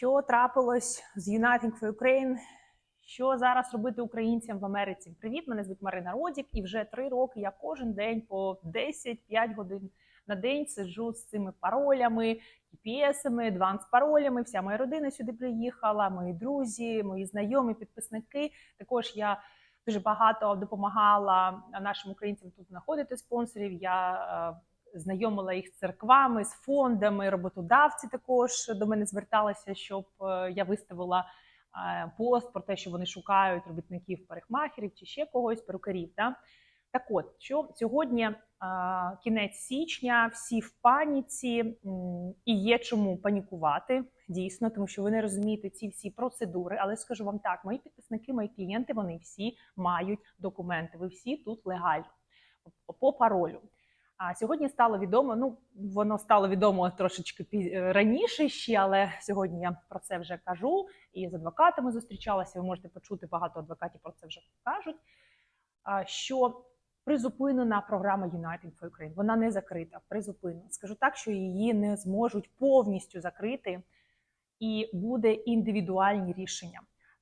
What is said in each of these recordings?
Що трапилось з Uniting for Ukraine? Що зараз робити українцям в Америці? Привіт, мене звуть Марина Родік, і вже три роки я кожен день по 10-5 годин на день сиджу з цими паролями, GPS-ами, адванс-паролями. Вся моя родина сюди приїхала, мої друзі, мої знайомі, підписники. Також я дуже багато допомагала нашим українцям тут знаходити спонсорів. Я е, знайомила їх з церквами, з фондами. Роботодавці також до мене зверталися, щоб е, я виставила е, пост про те, що вони шукають робітників парикмахерів чи ще когось, перукарів. Да? Так от, що сьогодні е, кінець січня, всі в паніці, і є чому панікувати, дійсно, тому що ви не розумієте ці всі процедури. Але скажу вам так: мої підписники, мої клієнти, вони всі мають документи. Ви всі тут легально по паролю. А сьогодні стало відомо. Ну воно стало відомо трошечки е, раніше ще, але сьогодні я про це вже кажу. І з адвокатами зустрічалася. Ви можете почути багато адвокатів про це вже кажуть. Що призупинена програма United for Ukraine. Вона не закрита, призупинена. Скажу так, що її не зможуть повністю закрити, і буде індивідуальні рішення.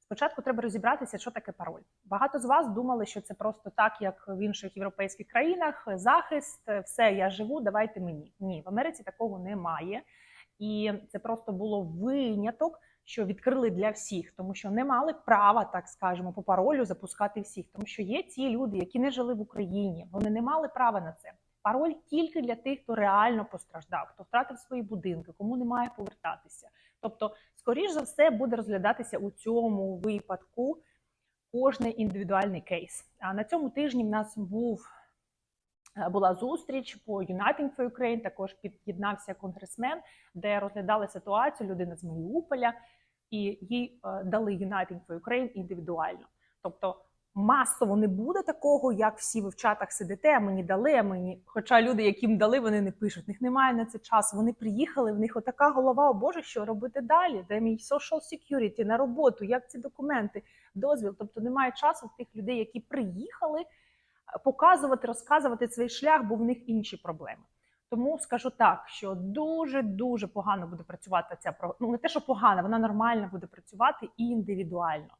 Спочатку треба розібратися, що таке пароль. Багато з вас думали, що це просто так, як в інших європейських країнах, захист, все, я живу, давайте мені. Ні, в Америці такого немає. І це просто було виняток, що відкрили для всіх, тому що не мали права, так скажемо, по паролю запускати всіх. Тому що є ті люди, які не жили в Україні, вони не мали права на це. Пароль тільки для тих, хто реально постраждав, хто втратив свої будинки, кому немає повертатися. Тобто, скоріш за все, буде розглядатися у цьому випадку кожний індивідуальний кейс. А на цьому тижні в нас був е, була зустріч по Uniting for Ukraine, Також під'єднався конгресмен, де розглядали ситуацію людина з Маріуполя, і їй е, дали Uniting for Ukraine індивідуально. Тобто масово не буде такого, як всі ви в чатах сидите, мені дали, мені. Хоча люди, яким дали, вони не пишуть. В них немає на це часу. Вони приїхали, в них отака голова, о Боже, що робити далі? Де мій social security на роботу? Як ці документи, дозвіл? Тобто немає часу в тих людей, які приїхали показувати, розказувати свій шлях, бо в них інші проблеми. Тому скажу так, що дуже дуже погано буде працювати ця ну не те, що погано, вона нормально буде працювати і індивідуально.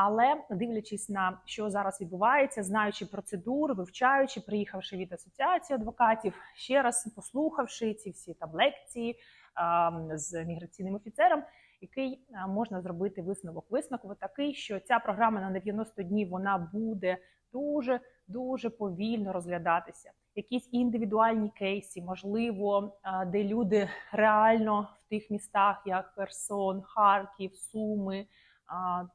Але дивлячись на що зараз відбувається, знаючи процедури, вивчаючи, приїхавши від асоціації адвокатів, ще раз послухавши ці всі там лекції а, з міграційним офіцером, який а, можна зробити висновок. Висновок такий, що ця програма на 90 днів вона буде дуже дуже повільно розглядатися. Якісь індивідуальні кейси, можливо, а, де люди реально в тих містах, як Херсон, Харків, Суми,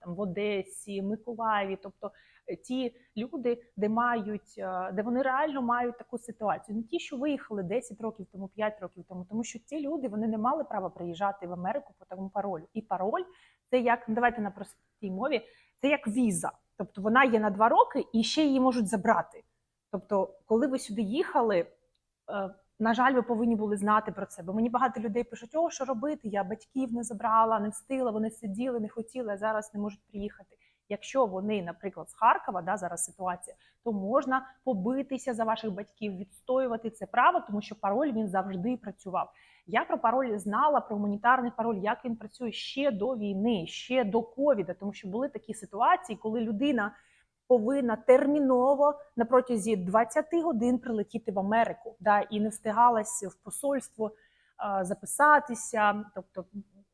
там в Одесі, Миколаєві, тобто е, ті люди, де мають, е, де вони реально мають таку ситуацію. Не ті, що виїхали 10 років тому, 5 років тому, тому що ці люди вони не мали права приїжджати в Америку по такому паролю. І пароль це як ну, давайте на простій мові, це як віза. Тобто вона є на два роки і ще її можуть забрати. Тобто, коли ви сюди їхали, е, на жаль, ви повинні були знати про це. Бо мені багато людей пишуть: о, що робити? Я батьків не забрала, не встигла, вони сиділи, не хотіли, а зараз не можуть приїхати. Якщо вони, наприклад, з Харкова, да, зараз ситуація, то можна побитися за ваших батьків, відстоювати це право, тому що пароль він завжди працював. Я про пароль знала, про гуманітарний пароль, як він працює ще до війни, ще до ковіда, тому що були такі ситуації, коли людина повинна терміново на протязі 20 годин прилетіти в Америку, да, і не встигалась в посольство записатися. Тобто,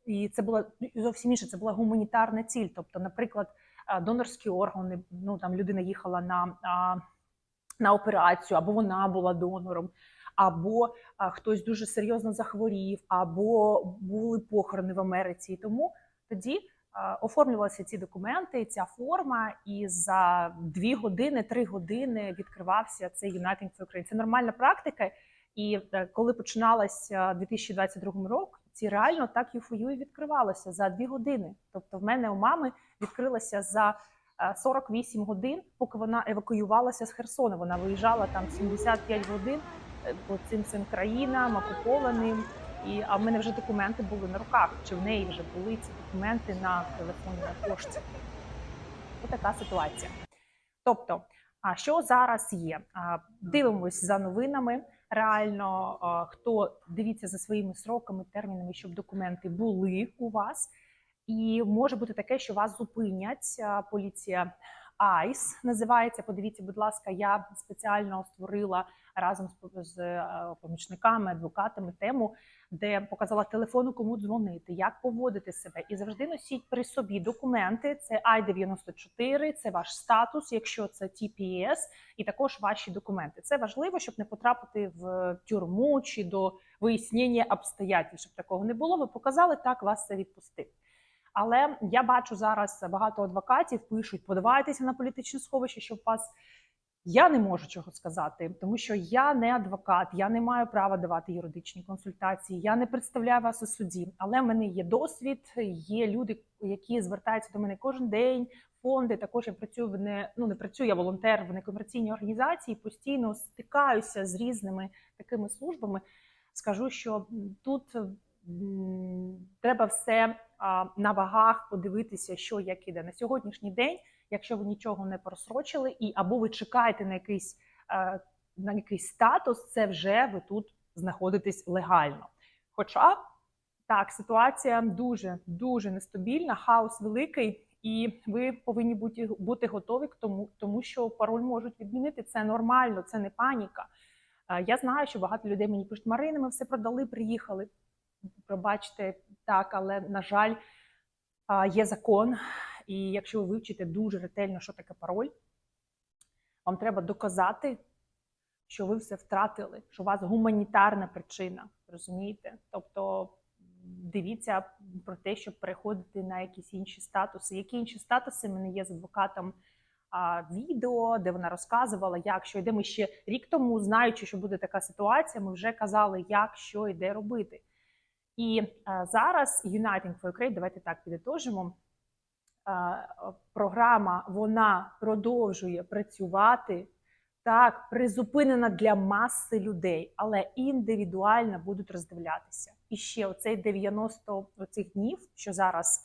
і це була зовсім інше. Це була гуманітарна ціль. Тобто, наприклад, донорські органи. Ну там людина їхала на, на операцію, або вона була донором. Або а, хтось дуже серйозно захворів, або були похорони в Америці. І тому тоді оформлювалися ці документи, ця форма, і за дві години, три години відкривався цей Uniting for Ukraine. Це нормальна практика. І е, коли починалася 2022 рок, ці реально так UFU і відкривалося за дві години. Тобто, в мене у мами відкрилася за е, 48 годин, поки вона евакуювалася з Херсона. Вона виїжджала там 75 годин е, по цим цим країнам окупованим. І а в мене вже документи були на руках. Чи в неї вже були ці документи на телефоні на пошті? Ось така ситуація. Тобто, а що зараз є? Дивимось за новинами. Реально, хто дивіться за своїми сроками, термінами, щоб документи були у вас. І може бути таке, що вас зупинять. Поліція ICE називається. Подивіться, будь ласка, я спеціально створила разом з, е, помічниками, адвокатами тему, де показала телефону, кому дзвонити, як поводити себе. І завжди носіть при собі документи. Це I-94, це ваш статус, якщо це TPS, і також ваші документи. Це важливо, щоб не потрапити в тюрму чи до вияснення обстоятельств, щоб такого не було. Ви показали так, вас це відпустить. Але я бачу зараз багато адвокатів пишуть: подавайтеся на політичне сховище, щоб вас. Я не можу чого сказати, тому що я не адвокат, я не маю права давати юридичні консультації, я не представляю вас у суді. Але в мене є досвід, є люди, які звертаються до мене кожен день. Фонди також я працюю в не ну не працюю, я волонтер в некомерційній організації. Постійно стикаюся з різними такими службами. Скажу, що тут треба все на вагах подивитися, що як іде на сьогоднішній день. Якщо ви нічого не просрочили, і або ви чекаєте на якийсь е, на якийсь статус, це вже ви тут знаходитесь легально. Хоча так, ситуація дуже дуже нестабільна, хаос великий, і ви повинні бути бути готові к тому, тому що пароль можуть відмінити. Це нормально, це не паніка. Е, Я знаю, що багато людей мені пишуть, Марина, ми все продали, приїхали. Пробачте, так, але на жаль, є закон, і якщо ви вивчите дуже ретельно, що таке пароль, вам треба доказати, що ви все втратили, що у вас гуманітарна причина. Розумієте? Тобто дивіться про те, щоб переходити на якісь інші статуси. Які інші статуси мене є з адвокатом? відео, де вона розказувала, як що йде. Ми ще рік тому, знаючи, що буде така ситуація, ми вже казали, як що і де робити. І е, зараз Uniting for Ukraine, давайте так підітожимо. Е, програма вона продовжує працювати так, призупинена для маси людей, але індивідуально будуть роздивлятися. І ще оцей 90 оцих днів, що зараз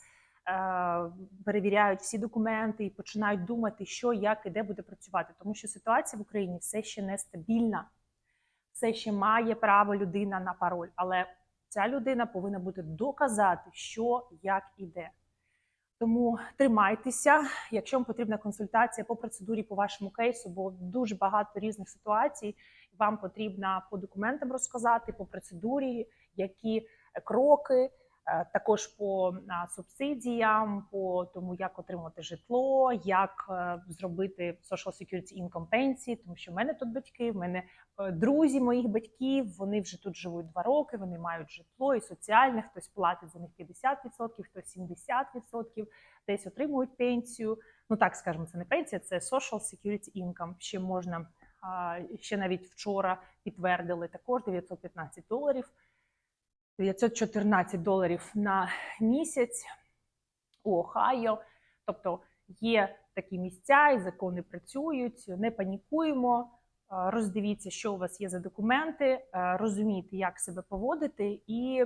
е, перевіряють всі документи і починають думати, що, як і де буде працювати. Тому що ситуація в Україні все ще нестабільна, все ще має право людина на пароль, але ця людина повинна бути доказати, що, як і де. Тому тримайтеся, якщо вам потрібна консультація по процедурі по вашому кейсу, бо дуже багато різних ситуацій. Вам потрібно по документам розказати, по процедурі, які кроки, також по субсидіям, по тому, як отримати житло, як е, зробити Social Security Income Pensії, тому що в мене тут батьки, в мене е, друзі моїх батьків, вони вже тут живуть два роки, вони мають житло і соціальне, хтось платить за них 50%, хтось 70%, десь отримують пенсію. Ну так скажемо, це не пенсія, це Social Security Income. Ще можна ще навіть вчора підтвердили також 915 доларів. 914 доларів на місяць у Ohio. Тобто є такі місця, і закони працюють. Не панікуємо, е, роздивіться, що у вас є за документи, е, розумійте, як себе поводити, і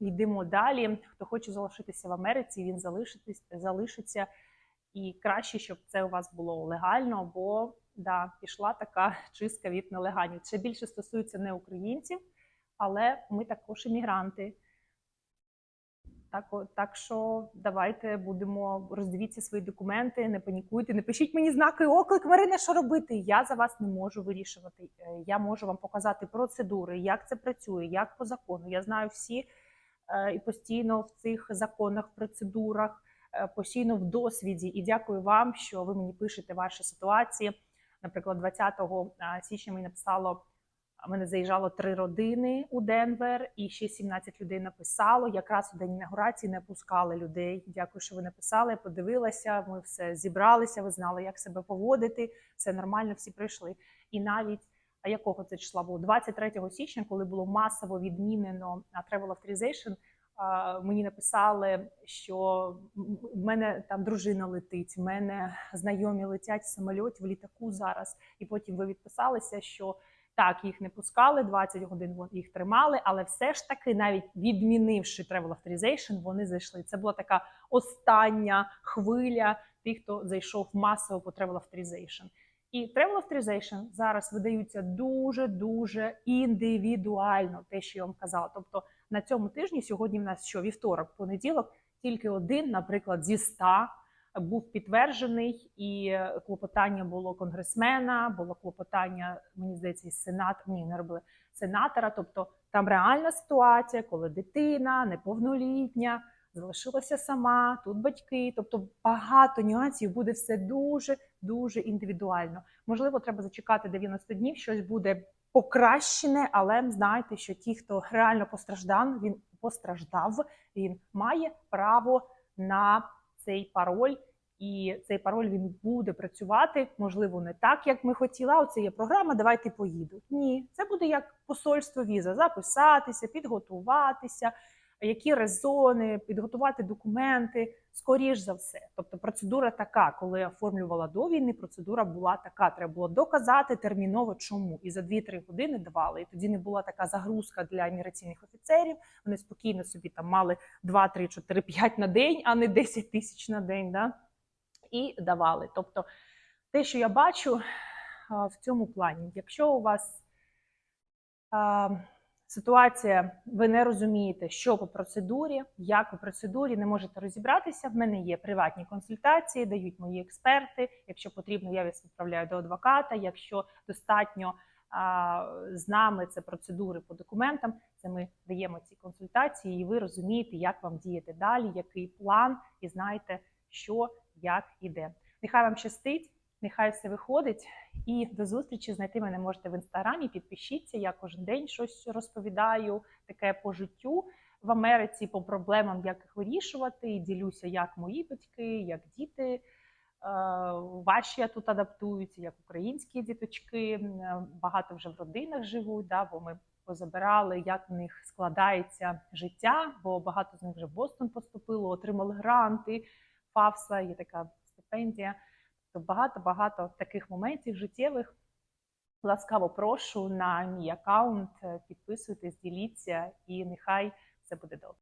йдемо далі. Хто хоче залишитися в Америці, він залишиться. І краще, щоб це у вас було легально, бо да, пішла така чистка від нелегальних. Це більше стосується не українців але ми також іммігранти. Так, так що давайте будемо роздивіться свої документи, не панікуйте, не пишіть мені знаки оклик, Марина, що робити. Я за вас не можу вирішувати. Е, Я можу вам показати процедури, як це працює, як по закону. Я знаю всі е, і постійно в цих законах, процедурах, е, постійно в досвіді. І дякую вам, що ви мені пишете ваші ситуації. Наприклад, 20 січня мені написало. У мене заїжджало три родини у Денвер, і ще 17 людей написало. Якраз у день інаугурації не пускали людей. Дякую, що ви написали. Подивилася. Ми все зібралися. Ви знали, як себе поводити. Все нормально, всі прийшли. І навіть а якого це числа було 23 січня, коли було масово відмінено Travel Authorization, мені написали, що в мене там дружина летить, в мене знайомі летять в самольоті в літаку зараз. І потім ви відписалися, що так, їх не пускали, 20 годин їх тримали, але все ж таки, навіть відмінивши Travel Authorization, вони зайшли. Це була така остання хвиля тих, хто зайшов масово по Travel Authorization. І Travel Authorization зараз видаються дуже дуже індивідуально, те, що я вам казала. Тобто на цьому тижні, сьогодні в нас що вівторок, понеділок, тільки один, наприклад, зі ста був підтверджений, і клопотання було конгресмена, було клопотання, мені здається, сенат. Ні, не робили сенатора. Тобто там реальна ситуація, коли дитина неповнолітня залишилася сама, тут батьки. Тобто багато нюансів буде все дуже дуже індивідуально. Можливо, треба зачекати 90 днів, щось буде покращене, але знайте, що ті, хто реально постраждав, він постраждав, він має право на цей пароль. І цей пароль він буде працювати, можливо, не так, як ми хотіли. Оце є програма, давайте поїду. Ні, це буде як посольство віза: записатися, підготуватися, які резони, підготувати документи. Скоріш за все. Тобто процедура така, коли я оформлювала до війни, процедура була така. Треба було доказати терміново, чому. І за 2-3 години давали. І тоді не була така загрузка для міграційних офіцерів. Вони спокійно собі там мали 2, 3, 4, 5 на день, а не 10 тисяч на день. Да? І давали. Тобто, те, що я бачу в цьому плані, якщо у вас ситуація, ви не розумієте, що по процедурі, як по процедурі, не можете розібратися. В мене є приватні консультації, дають мої експерти. Якщо потрібно, я вас відправляю до адвоката. Якщо достатньо а, з нами це процедури по документам, це ми даємо ці консультації, і ви розумієте, як вам діяти далі, який план, і знаєте, що як іде. Нехай вам щастить, нехай все виходить. І до зустрічі знайти мене можете в інстаграмі. Підпишіться. Я кожен день щось розповідаю таке по життю в Америці, по проблемам, як їх вирішувати. І ділюся, як мої батьки, як діти е, ваші тут адаптуються, як українські діточки. Е, Багато вже в родинах живуть, да, бо ми позабирали, як в них складається життя, бо багато з них вже в Бостон поступило, отримали гранти. ФАФСа, є така стипендія. Тобто багато-багато таких моментів життєвих. Ласкаво прошу на мій аккаунт, підписуйтесь, діліться, і нехай все буде добре.